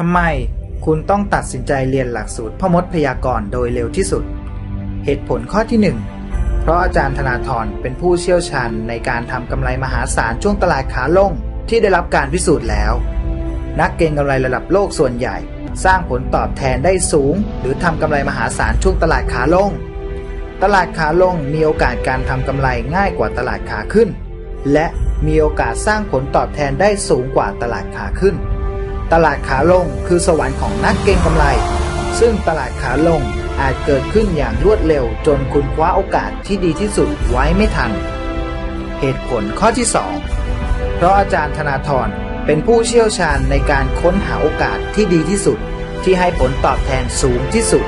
ทำไมคุณต้องตัดสินใจเรียนหลักสูตรพ่อมดพยากรณ์โดยเร็วที่สุด เหตุผลข้อที่ 1 เพราะอาจารย์ธนาธรเป็นผู้เชี่ยวชาญในการทำกำไรมหาศาลช่วงตลาดขาลงที่ได้รับการพิสูจน์แล้ว นักเก็งกำไรระดับโลกส่วนใหญ่ สร้างผลตอบแทนได้สูง หรือทำกำไรมหาศาลช่วงตลาดขาลง ตลาดขาลงมีโอกาสการทำกำไรง่ายกว่าตลาดขาขึ้น และมีโอกาสสร้างผลตอบแทนได้สูงกว่าตลาดขาขึ้น ตลาดขาลงคือสวรรค์ของนักเก็งกำไร ซึ่งตลาดขาลงอาจเกิดขึ้นอย่างรวดเร็วจนคุณคว้าโอกาสที่ดีที่สุดไว้ไม่ทัน เหตุผลข้อที่ 2 เพราะอาจารย์ธนาธรเป็นผู้เชี่ยวชาญในการค้นหาโอกาสที่ดีที่สุด ที่ให้ผลตอบแทนสูงที่สุด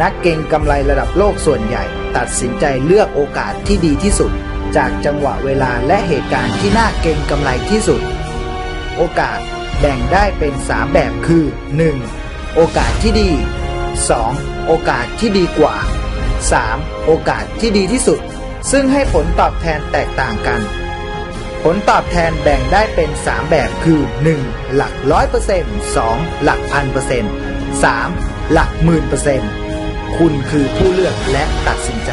นักเก็งกำไรระดับโลกส่วนใหญ่ ตัดสินใจเลือกโอกาสที่ดีที่สุด จากจังหวะเวลาและเหตุการณ์ที่น่าเก็งกำไรที่สุด โอกาส แบ่งได้เป็น 3 แบบคือ 1. โอกาสที่ดี 2. โอกาสที่ดีกว่า 3. โอกาสที่ดีที่สุด ซึ่งให้ผลตอบแทนแตกต่างกัน ผลตอบแทนแบ่งได้เป็น 3 แบบคือ 1. หลักร้อยเปอร์เซ็นต์สองหลักพันเปอร์เซ็นต์สามหลักหมื่นเปอร์เซ็นต์คุณคือผู้เลือกและตัดสินใจ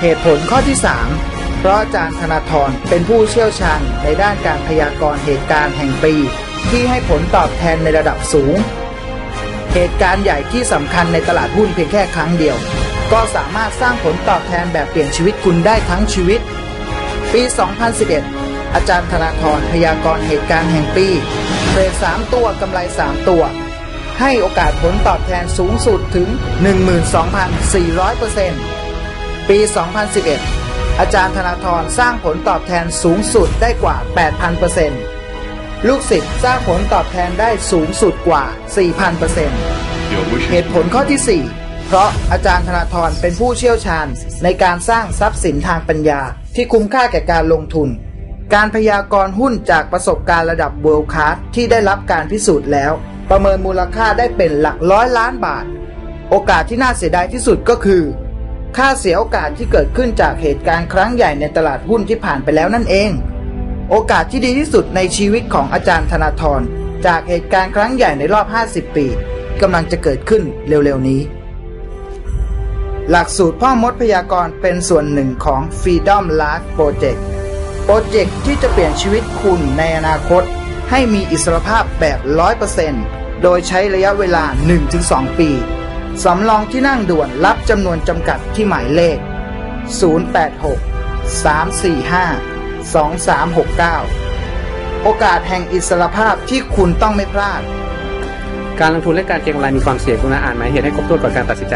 เหตุผลข้อที่ 3 เพราะอาจารย์ธนาธรเป็นผู้เชี่ยวชาญในด้านการพยากรณ์เหตุการณ์แห่งปี ที่ให้ผลตอบแทนในระดับสูง เหตุการณ์ใหญ่ที่สำคัญในตลาดหุ้นเพียงแค่ครั้งเดียว ก็สามารถสร้างผลตอบแทนแบบเปลี่ยนชีวิตคุณได้ทั้งชีวิต ปี 2011 อาจารย์ธนาธรพยากรณ์เหตุการณ์แห่งปีเทรด3ตัวกำไร 3 ตัว ให้โอกาสผลตอบแทนสูงสุดถึง 12,400%ปี 2011 อาจารย์ธนาธรสร้างผลตอบแทนสูงสุดได้กว่า 8,000%ลูกศิษย์สร้างผลตอบแทนได้สูงสุดกว่า 4,000%เหตุผลข้อที่ 4 เพราะอาจารย์ธนาธรเป็นผู้เชี่ยวชาญในการสร้างทรัพย์สินทางปัญญาที่คุ้มค่าแก่การลงทุน การพยากรณ์หุ้นจากประสบการณ์ระดับ World Class ที่ได้รับการพิสูจน์แล้ว ประเมินมูลค่าได้เป็นหลักร้อยล้านบาท โอกาสที่น่าเสียดายที่สุดก็คือ ค่าเสียโอกาสที่เกิดขึ้นจากเหตุการณ์ครั้งใหญ่ในตลาดหุ้นที่ผ่านไปแล้วนั่นเอง โอกาสที่ดีที่สุดในชีวิตของอาจารย์ธนาธรจากเหตุการณ์ครั้งใหญ่ในรอบ 50 ปีกำลังจะเกิดขึ้นเร็วๆนี้ หลักสูตรพ่อมดพยากรณ์เป็นส่วนหนึ่งของ Freedom Life Project โปรเจกต์ที่จะเปลี่ยนชีวิตคุณในอนาคต ให้มีอิสรภาพแบบ 100%โดยใช้ระยะเวลา 1-2 ปี สำรองที่นั่งด่วนรับจำนวนจำกัดที่หมายเลข 086 345 2369 โอกาสแห่งอิสรภาพที่คุณต้องไม่พลาด การลงทุนและการเก็งกำไรมีความเสี่ยงคุณนะอ่านหมายเหตุให้ครบถ้วนก่อนการตัดสินใจ